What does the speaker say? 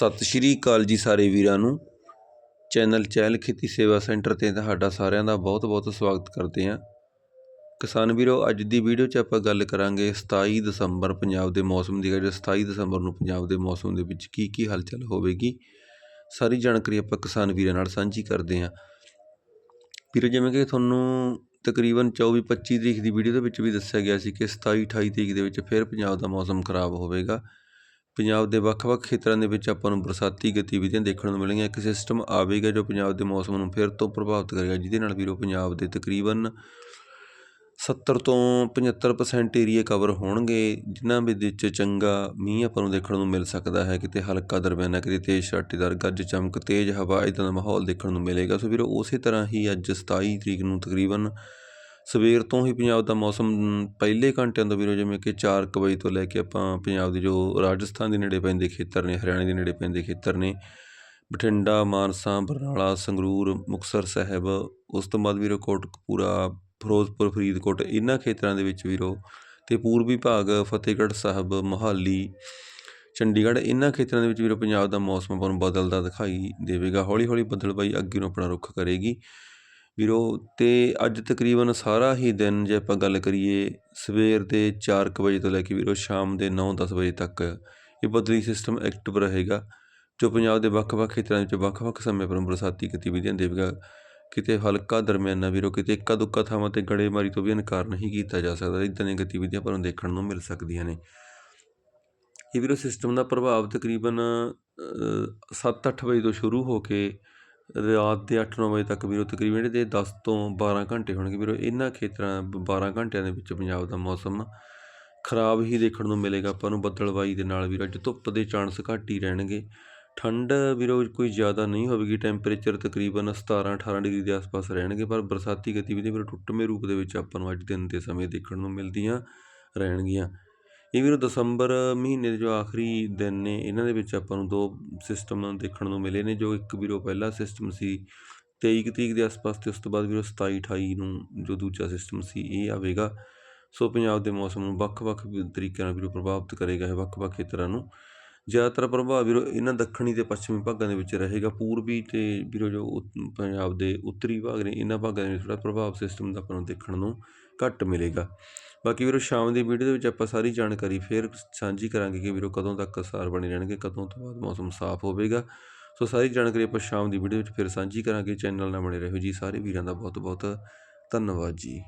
ਸਤਿ ਸ਼੍ਰੀ ਅਕਾਲ ਜੀ ਸਾਰੇ ਵੀਰਾਂ ਨੂੰ। ਚੈਨਲ ਚਹਿਲ ਖੇਤੀ ਸੇਵਾ ਸੈਂਟਰ ਤੇ ਤੁਹਾਡਾ ਸਾਰਿਆਂ ਦਾ ਬਹੁਤ-ਬਹੁਤ ਸਵਾਗਤ ਕਰਦੇ ਹਾਂ। ਕਿਸਾਨ ਵੀਰੋ, ਅੱਜ ਦੀ ਵੀਡੀਓ 'ਚ ਆਪਾਂ ਗੱਲ ਕਰਾਂਗੇ 27 ਦਸੰਬਰ ਪੰਜਾਬ ਦੇ ਮੌਸਮ ਦੀ, ਜਿਹੜੀ 27 ਦਸੰਬਰ ਨੂੰ ਪੰਜਾਬ ਦੇ ਮੌਸਮ ਦੇ ਵਿੱਚ ਕੀ ਕੀ ਹਲਚਲ ਹੋਵੇਗੀ। ਸਾਰੀ ਜਾਣਕਾਰੀ ਆਪਾਂ ਕਿਸਾਨ ਵੀਰਾਂ ਨਾਲ ਸਾਂਝੀ ਕਰਦੇ ਹਾਂ। ਵੀਰੋ, ਜਿਵੇਂ ਕਿ ਤੁਹਾਨੂੰ ਤਕਰੀਬਨ 24-25 ਤਰੀਕ ਦੀ ਵੀਡੀਓ ਦੇ ਵਿੱਚ ਵੀ ਦੱਸਿਆ ਗਿਆ ਸੀ ਕਿ 27-28 ਤਰੀਕ ਦੇ ਵਿੱਚ ਫਿਰ ਪੰਜਾਬ ਦਾ ਮੌਸਮ ਖਰਾਬ ਹੋਵੇਗਾ। ਪੰਜਾਬ ਦੇ ਵੱਖ-ਵੱਖ ਖੇਤਰਾਂ ਦੇ ਵਿੱਚ ਆਪਾਂ ਨੂੰ ਬਰਸਾਤੀ ਗਤੀਵਿਧੀਆਂ ਦੇਖਣ ਨੂੰ ਮਿਲਣਗੀਆਂ ਇੱਕ ਸਿਸਟਮ ਆਵੇਗਾ ਜੋ ਪੰਜਾਬ ਦੇ ਮੌਸਮ ਨੂੰ ਫਿਰ ਤੋਂ ਪ੍ਰਭਾਵਿਤ ਕਰੇਗਾ, ਜਿਹਦੇ ਨਾਲ ਵੀਰੋ ਪੰਜਾਬ ਦੇ ਤਕਰੀਬਨ 70 ਤੋਂ 75% ਏਰੀਏ ਕਵਰ ਹੋਣਗੇ, ਜਿਨ੍ਹਾਂ ਵਿੱਚ ਚੰਗਾ ਮੀਂਹ ਆਪਾਂ ਨੂੰ ਦੇਖਣ ਨੂੰ ਮਿਲ ਸਕਦਾ ਹੈ। ਕਿਤੇ ਹਲਕਾ ਦਰਮਿਆਨਾ, ਕਿਤੇ ਤੇਜ਼ ਛਾਟੇਦਾਰ ਗੱਜ ਚਮਕ, ਤੇਜ਼ ਹਵਾ ਇਦਾਂ ਦਾ ਮਾਹੌਲ ਦੇਖਣ ਨੂੰ ਮਿਲੇਗਾ। ਸੋ ਵੀਰੋ, ਉਸੇ ਤਰ੍ਹਾਂ ਹੀ ਅੱਜ 27 ਤਰੀਕ ਨੂੰ ਤਕਰੀਬਨ ਸਵੇਰ ਤੋਂ ਹੀ ਪੰਜਾਬ ਦਾ ਮੌਸਮ ਪਹਿਲੇ ਘੰਟਿਆਂ ਤੋਂ ਵੀਰੋ ਜਿਵੇਂ ਕਿ ਚਾਰ ਕੁ ਵਜੇ ਤੋਂ ਲੈ ਕੇ ਆਪਾਂ ਪੰਜਾਬ ਦੇ ਜੋ ਰਾਜਸਥਾਨ ਦੇ ਨੇੜੇ ਪੈਂਦੇ ਖੇਤਰ ਨੇ, ਹਰਿਆਣੇ ਦੇ ਨੇੜੇ ਪੈਂਦੇ ਖੇਤਰ ਨੇ, ਬਠਿੰਡਾ, ਮਾਨਸਾ, ਬਰਨਾਲਾ, ਸੰਗਰੂਰ, ਮੁਕਤਸਰ ਸਾਹਿਬ, ਉਸ ਤੋਂ ਬਾਅਦ ਵੀਰੋ ਕੋਟਕਪੂਰਾ, ਫਿਰੋਜ਼ਪੁਰ, ਫਰੀਦਕੋਟ, ਇਹਨਾਂ ਖੇਤਰਾਂ ਦੇ ਵਿੱਚ ਵੀਰੋ ਤੇ ਪੂਰਬੀ ਭਾਗ, ਫਤਿਹਗੜ੍ਹ ਸਾਹਿਬ, ਮੋਹਾਲੀ, ਚੰਡੀਗੜ੍ਹ, ਇਹਨਾਂ ਖੇਤਰਾਂ ਦੇ ਵਿੱਚ ਵੀਰੋ ਪੰਜਾਬ ਦਾ ਮੌਸਮ ਆਪਾਂ ਨੂੰ ਬਦਲਦਾ ਦਿਖਾਈ ਦੇਵੇਗਾ। ਹੌਲੀ ਹੌਲੀ ਬਦਲਬਾਈ ਅੱਗੇ ਨੂੰ ਆਪਣਾ ਰੁੱਖ ਕਰੇਗੀ। ਵੀਰੋ ਅਤੇ ਅੱਜ ਤਕਰੀਬਨ ਸਾਰਾ ਹੀ ਦਿਨ ਜੇ ਆਪਾਂ ਗੱਲ ਕਰੀਏ, ਸਵੇਰ ਦੇ ਚਾਰ ਕੁ ਵਜੇ ਤੋਂ ਲੈ ਕੇ ਵੀਰੋ, ਸ਼ਾਮ ਦੇ ਨੌ ਦਸ ਵਜੇ ਤੱਕ ਇਹ ਬਦਲੀ ਸਿਸਟਮ ਐਕਟਿਵ ਰਹੇਗਾ, ਜੋ ਪੰਜਾਬ ਦੇ ਵੱਖ-ਵੱਖ ਖੇਤਰਾਂ ਵਿੱਚ ਵੱਖ-ਵੱਖ ਸਮੇਂ ਪਰ ਬਰਸਾਤੀ ਗਤੀਵਿਧੀਆਂ ਦੇਵੇਗਾ। ਕਿਤੇ ਹਲਕਾ ਦਰਮਿਆਨਾ ਵੀਰੋ, ਕਿਤੇ ਇੱਕਾ ਦੁੱਕਾ ਥਾਵਾਂ ਤੇ ਗੜੇਮਾਰੀ ਤੋਂ ਵੀ ਇਨਕਾਰ ਨਹੀਂ ਕੀਤਾ ਜਾ ਸਕਦਾ, ਇਦਾਂ ਦੀਆਂ ਗਤੀਵਿਧੀਆਂ ਪਰ ਦੇਖਣ ਨੂੰ ਮਿਲ ਸਕਦੀਆਂ ਨੇ। ਇਹ ਵੀਰੋ ਸਿਸਟਮ ਦਾ ਪ੍ਰਭਾਵ ਤਕਰੀਬਨ 7-8 ਵਜੇ ਤੋਂ ਸ਼ੁਰੂ ਹੋ ਕੇ ਰਾਤ ਦੇ 8-9 ਵਜੇ ਤੱਕ ਵੀਰੋ, ਤਕਰੀਬਨ ਇਹਦੇ 10 ਤੋਂ 12 ਘੰਟੇ ਹੋਣਗੇ ਵੀਰੋ, ਇਹਨਾਂ ਖੇਤਰਾਂ 12 ਘੰਟਿਆਂ ਦੇ ਵਿੱਚ ਪੰਜਾਬ ਦਾ ਮੌਸਮ ਖਰਾਬ ਹੀ ਦੇਖਣ ਨੂੰ ਮਿਲੇਗਾ। ਆਪਾਂ ਨੂੰ ਬੱਦਲਬਾਈ ਦੇ ਨਾਲ ਵੀਰੋ, ਅੱਜ ਧੁੱਪ ਦੇ ਚਾਂਸ ਘੱਟ ਹੀ ਰਹਿਣਗੇ। ਠੰਡ ਵੀਰੋ, ਕੋਈ ਜ਼ਿਆਦਾ ਨਹੀਂ ਹੋਵੇਗੀ, ਟੈਂਪਰੇਚਰ ਤਕਰੀਬਨ 17-18 ਡਿਗਰੀ ਦੇ ਆਸ-ਪਾਸ ਰਹਿਣਗੇ, ਪਰ ਬਰਸਾਤੀ ਗਤੀਵਿਧੀ ਵੀਰੋ, ਟੁੱਟਵੇਂ ਰੂਪ ਦੇ ਵਿੱਚ ਆਪਾਂ ਨੂੰ ਅੱਜ ਦਿਨ ਦੇ ਸਮੇਂ ਦੇਖਣ ਨੂੰ ਮਿਲਦੀਆਂ ਰਹਿਣਗੀਆਂ। ਇਹ ਵੀਰੋ ਦਸੰਬਰ ਮਹੀਨੇ ਦੇ ਜੋ ਆਖਰੀ ਦਿਨ ਨੇ, ਇਹਨਾਂ ਦੇ ਵਿੱਚ ਆਪਾਂ ਨੂੰ ਦੋ ਸਿਸਟਮ ਦੇਖਣ ਨੂੰ ਮਿਲੇ ਨੇ, ਜੋ ਇੱਕ ਵੀਰੋ ਪਹਿਲਾ ਸਿਸਟਮ ਸੀ 23 ਤਰੀਕ ਦੇ ਆਸ-ਪਾਸ ਤੇ ਉਸ ਤੋਂ ਬਾਅਦ ਵੀਰੋ 27 28 ਨੂੰ ਜੋ ਦੂਜਾ ਸਿਸਟਮ ਸੀ, ਇਹ ਆਵੇਗਾ। ਸੋ ਪੰਜਾਬ ਦੇ ਮੌਸਮ ਨੂੰ ਵੱਖ-ਵੱਖ ਤਰੀਕਿਆਂ ਨਾਲ ਵੀਰੋ ਪ੍ਰਭਾਵਿਤ ਕਰੇਗਾ ਇਹ ਵੱਖ-ਵੱਖ ਖੇਤਰਾਂ ਨੂੰ। ਜ਼ਿਆਦਾਤਰ ਪ੍ਰਭਾਵ ਵੀਰੋ ਇਹਨਾਂ ਦੱਖਣੀ ਅਤੇ ਪੱਛਮੀ ਭਾਗਾਂ ਦੇ ਵਿੱਚ ਰਹੇਗਾ। ਪੂਰਬੀ ਅਤੇ ਵੀਰੋ ਜੋ ਪੰਜਾਬ ਦੇ ਉੱਤਰੀ ਭਾਗ ਨੇ ਇਹਨਾਂ ਭਾਗਾਂ ਦੇ ਵਿੱਚ ਥੋੜ੍ਹਾ ਪ੍ਰਭਾਵ ਸਿਸਟਮ ਦਾ ਆਪਾਂ ਨੂੰ ਦੇਖਣ ਨੂੰ ਘੱਟ ਮਿਲੇਗਾ। ਬਾਕੀ ਵੀਰੋ ਸ਼ਾਮ ਦੀ ਵੀਡੀਓ ਦੇ ਵਿੱਚ ਆਪਾਂ ਸਾਰੀ ਜਾਣਕਾਰੀ ਫੇਰ ਸਾਂਝੀ ਕਰਾਂਗੇ ਕਿ ਵੀਰੋ ਕਦੋਂ ਤੱਕ ਅਸਾਰ ਬਣੇ ਰਹਿਣਗੇ, ਕਦੋਂ ਤੋਂ ਬਾਅਦ ਮੌਸਮ ਸਾਫ਼ ਹੋਵੇਗਾ। ਸੋ ਸਾਰੀ ਜਾਣਕਾਰੀ ਆਪਾਂ ਸ਼ਾਮ ਦੀ ਵੀਡੀਓ ਵਿੱਚ ਫਿਰ ਸਾਂਝੀ ਕਰਾਂਗੇ। ਚੈਨਲ ਨਾਲ ਬਣੇ ਰਹੋ ਜੀ। ਸਾਰੇ ਵੀਰਾਂ ਦਾ ਬਹੁਤ ਬਹੁਤ ਧੰਨਵਾਦ ਜੀ।